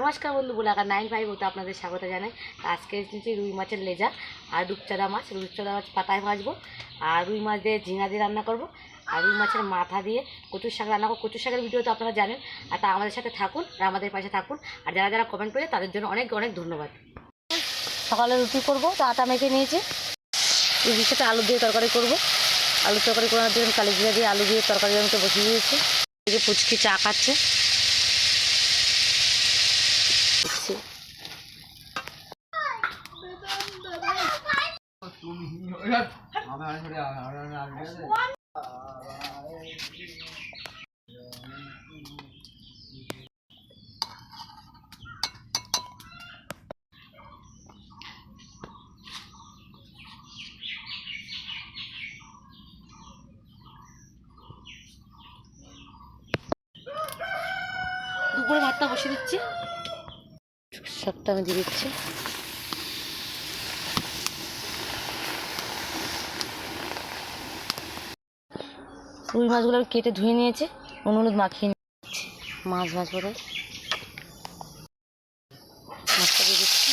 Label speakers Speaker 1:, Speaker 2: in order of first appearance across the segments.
Speaker 1: নমস্কার বন্ধু বোলাকার nine five ওতে আপনাদের স্বাগত জানাই। আজকে এসেছি রুই মাছের লেজা আর রূপচাঁদা মাছ। রূপচাঁদা মাছ পাতায় ভাজবো আর রুই মাছ দিয়ে ঝিঙা দিয়ে রান্না করব। আর রুই মাছের মাথা দিয়ে কচুর শাক রান্না করব। কচুর শাকের ভিডিও তো আপনারা জানেন। আর তা আমাদের সাথে থাকুন আর আমাদের পাশে থাকুন। আর যারা যারা কমেন্ট করে তাদের জন্য অনেক অনেক ধন্যবাদ। সকালে রুটি করব, তো আটা মেখে নিয়েছি। রুটির সাথে আলু দিয়ে তরকারি করব। আলু তরকারি করার জন্য কালি জিরা দিয়ে আলু দিয়ে তরকারি জমিতে বসিয়ে দিয়েছি। এই যে চা খাচ্ছে। 누구랑 왔다고 쉬겠지? 죽었다고 싫었지? রুই মাছগুলো আমি কেটে ধুয়ে নিয়েছি, নুন মাখিয়ে নিচ্ছি। মাছ ভাজ করে মাছটা দিয়ে দিচ্ছি।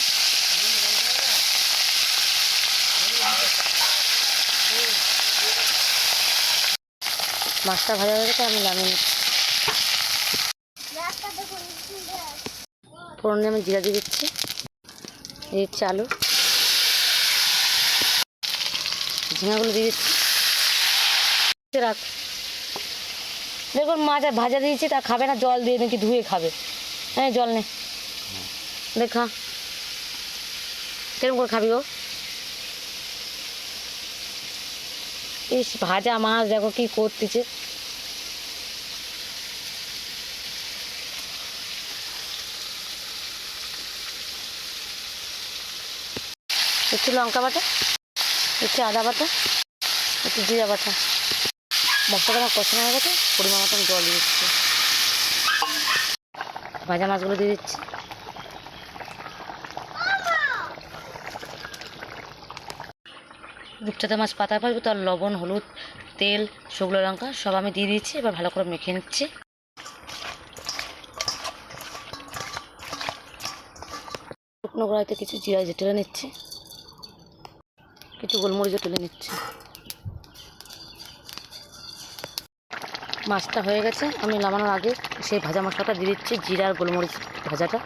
Speaker 1: মাছটা ভাজা হয়ে গেছে, আমি নামিয়ে নিচ্ছি। ফোড়নে আমি জিরা দিয়ে দিচ্ছি। দিয়ে দিচ্ছি আলু। ঝিঙাগুলো দিয়ে দিচ্ছি। রাখ। দেখুন মাছ ভাজা দিয়েছি, তা খাবে না, জল দিয়ে নাকি ধুয়ে খাবে। হ্যাঁ জল নে। দেখা। কিরম করে খাবি গো? ইস, ভাজা মাছ, দেখো কি করতেছে। একটু লঙ্কা বাটা, একটু আদা বাটা, একটু জিরা বাটা। মশলাটা আমার কষানো হয়ে গেছে, পরিমাণ মতন জল দিচ্ছি। ভাজা মাছগুলো দিয়ে দিচ্ছি। রূপচাঁদা মাছ পাতা পাবো তার লবণ, হলুদ, তেল, শুকনো লঙ্কা সব আমি দিয়ে দিচ্ছি, এবার ভালো করে মেখে নিচ্ছি। শুকনো কড়াইতে কিছু জিরা টেলে নিচ্ছি। কিছু গোলমরিচও তুলে নিচ্ছি। মাছটা হয়ে গেছে। আমি নামানোর আগে সেই ভাজা মশলাটা দিয়ে দিচ্ছি জিরা আর গোলমরিচ ভাজাটা।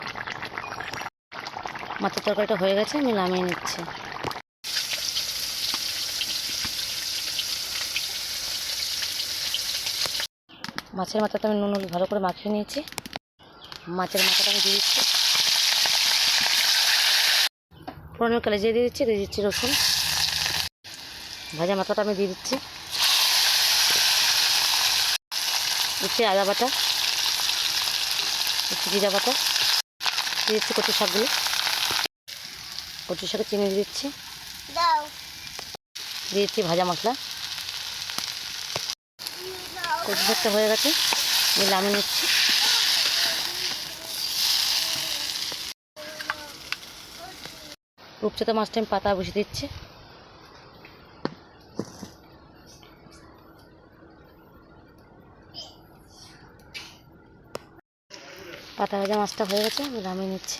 Speaker 1: মাছের তরকারিটা হয়ে গেছে, আমি নামিয়ে নিচ্ছি। মাছের মাথাটা আমি নুন ভালো করে মাখিয়ে নিয়েছি। মাছের মাথাটা আমি দিয়ে দিচ্ছি। পুরনো কলেজে দিয়ে দিচ্ছি দিয়ে দিচ্ছি রসুন। ভাজা মাথাটা আমি দিয়ে দিচ্ছি। দিচ্ছি আদা বাটা দিচ্ছি জিরা বাটা দিয়ে দিচ্ছি কচু শাকগুলো কচু শাকে চিনি দিয়ে দিচ্ছি। দিয়ে দিচ্ছি ভাজা মশলা। কচু শাকটা হয়ে গেছে দিয়ে নামিয়ে নিচ্ছি। রূপচাঁদা মাছটা আমি পাতা বসে দিচ্ছি। পাতা ভাজা মাছটা হয়ে গেছে আমি নামিয়ে নিচ্ছি।